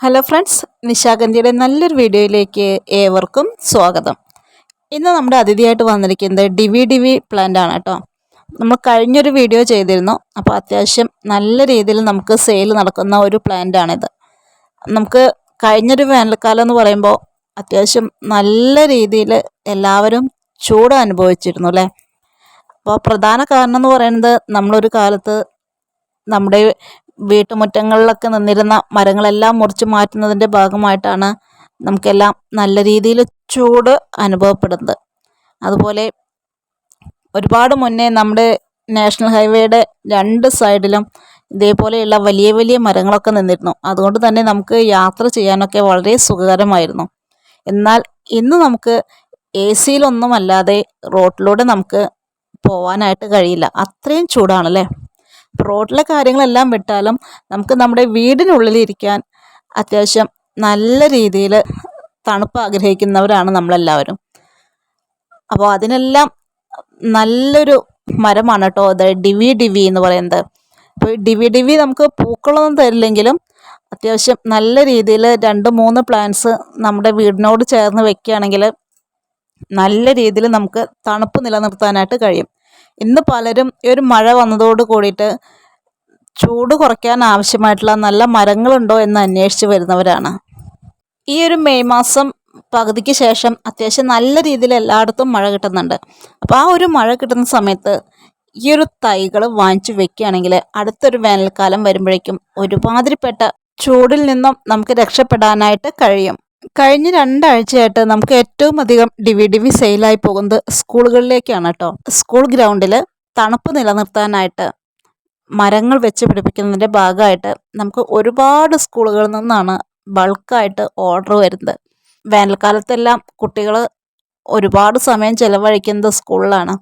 Hello friends നിശാഗന്ധിയുടെ നല്ലൊരു വീഡിയോയിലേക്ക് ഏവർക്കും സ്വാഗതം. ഇന്ന് നമ്മുടെ അതിഥിയായിട്ട് വന്നിരിക്കുന്നത് ഡിവി ഡിവി പ്ലാന്റ് ആണ് കേട്ടോ. നമ്മൾ കഴിഞ്ഞൊരു വീഡിയോ ചെയ്തിരുന്നു. അപ്പോൾ അത്യാവശ്യം നല്ല രീതിയിൽ നമുക്ക് സെയിൽ നടക്കുന്ന ഒരു പ്ലാന്റ് ആണിത്. നമുക്ക് കഴിഞ്ഞൊരു വേനൽക്കാലം എന്ന് പറയുമ്പോൾ അത്യാവശ്യം നല്ല രീതിയിൽ എല്ലാവരും ചൂട് അനുഭവിച്ചിരുന്നു അല്ലേ? അപ്പോൾ പ്രധാന കാരണം എന്ന് പറയുന്നത് നമ്മളൊരു കാലത്ത് നമ്മുടെ വീട്ടുമുറ്റങ്ങളിലൊക്കെ നിന്നിരുന്ന മരങ്ങളെല്ലാം മുറിച്ച് മാറ്റുന്നതിന്റെ ഭാഗമായിട്ടാണ് നമുക്കെല്ലാം നല്ല രീതിയിൽ ചൂട് അനുഭവപ്പെടുന്നത്. അതുപോലെ ഒരുപാട് മുന്നേ നമ്മുടെ നാഷണൽ ഹൈവേയുടെ രണ്ട് സൈഡിലും ഇതേപോലെയുള്ള വലിയ വലിയ മരങ്ങളൊക്കെ നിന്നിരുന്നു. അതുകൊണ്ട് തന്നെ നമുക്ക് യാത്ര ചെയ്യാനൊക്കെ വളരെ സുഖകരമായിരുന്നു. എന്നാൽ ഇന്ന് നമുക്ക് എ സിയിലൊന്നുമല്ലാതെ റോട്ടിലൂടെ നമുക്ക് പോവാനായിട്ട് കഴിയില്ല. അത്രയും ചൂടാണല്ലേ? റോഡിലെ കാര്യങ്ങളെല്ലാം വിട്ടാലും നമുക്ക് നമ്മുടെ വീടിനുള്ളിലിരിക്കാൻ അത്യാവശ്യം നല്ല രീതിയിൽ തണുപ്പ് ആഗ്രഹിക്കുന്നവരാണ് നമ്മളെല്ലാവരും. അപ്പോൾ അതിനെല്ലാം നല്ലൊരു മരമാണ് കേട്ടോ അത് ഡിവി ഡിവി എന്ന് പറയുന്നത്. അപ്പോൾ ഡിവി ഡിവി നമുക്ക് പൂക്കളൊന്നും തരില്ലെങ്കിലും അത്യാവശ്യം നല്ല രീതിയിൽ രണ്ട് മൂന്ന് പ്ലാന്റ്സ് നമ്മുടെ വീടിനോട് ചേർന്ന് വെക്കുകയാണെങ്കിൽ നല്ല രീതിയിൽ നമുക്ക് തണുപ്പ് നിലനിർത്താനായിട്ട് കഴിയും. ഇന്ന് പലരും ഈ ഒരു മഴ വന്നതോട് കൂടിയിട്ട് ചൂട് കുറയ്ക്കാൻ ആവശ്യമായിട്ടുള്ള നല്ല മരങ്ങളുണ്ടോ എന്ന് അന്വേഷിച്ച് വരുന്നവരാണ്. ഈ ഒരു മെയ് മാസം പകുതിക്ക് ശേഷം അത്യാവശ്യം നല്ല രീതിയിൽ എല്ലായിടത്തും മഴ കിട്ടുന്നുണ്ട്. അപ്പോൾ ആ ഒരു മഴ കിട്ടുന്ന സമയത്ത് ഈ ഒരു തൈകൾ വാങ്ങിച്ചു വെക്കുകയാണെങ്കിൽ അടുത്തൊരു വേനൽക്കാലം വരുമ്പോഴേക്കും ഒരുമാതിരിപ്പെട്ട ചൂടിൽ നിന്നും നമുക്ക് രക്ഷപ്പെടാനായിട്ട് കഴിയും. കഴിഞ്ഞ രണ്ടാഴ്ചയായിട്ട് നമുക്ക് ഏറ്റവും അധികം ഡിവി ഡിവി സെയിലായി പോകുന്നത് സ്കൂളുകളിലേക്കാണ് കേട്ടോ. സ്കൂൾ ഗ്രൗണ്ടിൽ തണുപ്പ് നിലനിർത്താനായിട്ട് മരങ്ങൾ വെച്ച് പിടിപ്പിക്കുന്നതിന്റെ ഭാഗമായിട്ട് നമുക്ക് ഒരുപാട് സ്കൂളുകളിൽ നിന്നാണ് ബൾക്കായിട്ട് ഓർഡർ വരുന്നത്. വേനൽക്കാലത്തെല്ലാം കുട്ടികൾ ഒരുപാട് സമയം ചിലവഴിക്കുന്നത് സ്കൂളിലാണ്.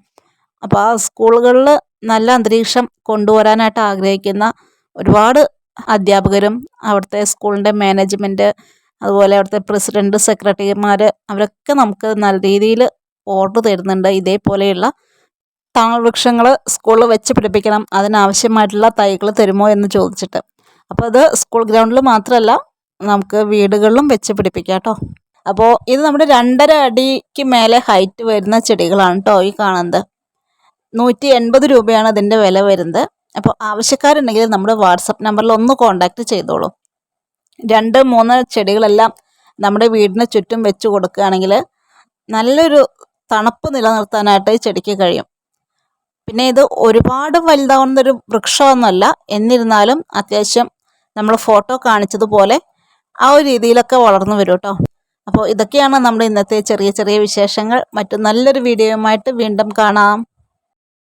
അപ്പോൾ ആ സ്കൂളുകളിൽ നല്ല അന്തരീക്ഷം കൊണ്ടുവരാനായിട്ട് ആഗ്രഹിക്കുന്ന ഒരുപാട് അധ്യാപകരും അവിടുത്തെ സ്കൂളിന്റെ മാനേജ്മെന്റ് അതുപോലെ അവിടുത്തെ പ്രസിഡന്റ് സെക്രട്ടറിമാർ അവരൊക്കെ നമുക്ക് നല്ല രീതിയിൽ ഓർഡർ തരുന്നുണ്ട്. ഇതേപോലെയുള്ള താങ്ങൽ വൃക്ഷങ്ങൾ സ്കൂളിൽ വെച്ച് പിടിപ്പിക്കണം അതിനാവശ്യമായിട്ടുള്ള തൈകൾ തരുമോ എന്ന് ചോദിച്ചിട്ട്. അപ്പോൾ അത് സ്കൂൾ ഗ്രൗണ്ടിൽ മാത്രമല്ല നമുക്ക് വീടുകളിലും വെച്ച് പിടിപ്പിക്കാം കേട്ടോ. അപ്പോൾ ഇത് നമ്മുടെ രണ്ടര അടിക്ക് മേലെ ഹൈറ്റ് വരുന്ന ചെടികളാണ് കേട്ടോ ഈ കാണുന്നത്. നൂറ്റി എൺപത് രൂപയാണ് അതിന്റെ വില വരുന്നത്. അപ്പോൾ ആവശ്യക്കാരുണ്ടെങ്കിൽ നമ്മുടെ വാട്സപ്പ് നമ്പറിൽ ഒന്ന് കോൺടാക്റ്റ് ചെയ്തോളൂ. രണ്ട് മൂന്ന് ചെടികളെല്ലാം നമ്മുടെ വീടിന് ചുറ്റും വെച്ച് കൊടുക്കുകയാണെങ്കിൽ നല്ലൊരു തണുപ്പ് നിലനിർത്താനായിട്ട് ഈ ചെടിക്ക് കഴിയും. പിന്നെ ഇത് ഒരുപാട് വലുതാവുന്നൊരു വൃക്ഷമൊന്നുമല്ല. എന്നിരുന്നാലും അത്യാവശ്യം നമ്മൾ ഫോട്ടോ കാണിച്ചതുപോലെ ആ ഒരു രീതിയിലൊക്കെ വളർന്നു വരും കേട്ടോ അപ്പോൾ ഇതൊക്കെയാണ് നമ്മുടെ ഇന്നത്തെ ചെറിയ ചെറിയ വിശേഷങ്ങൾ. മറ്റു നല്ലൊരു വീഡിയോയുമായിട്ട് വീണ്ടും കാണാം.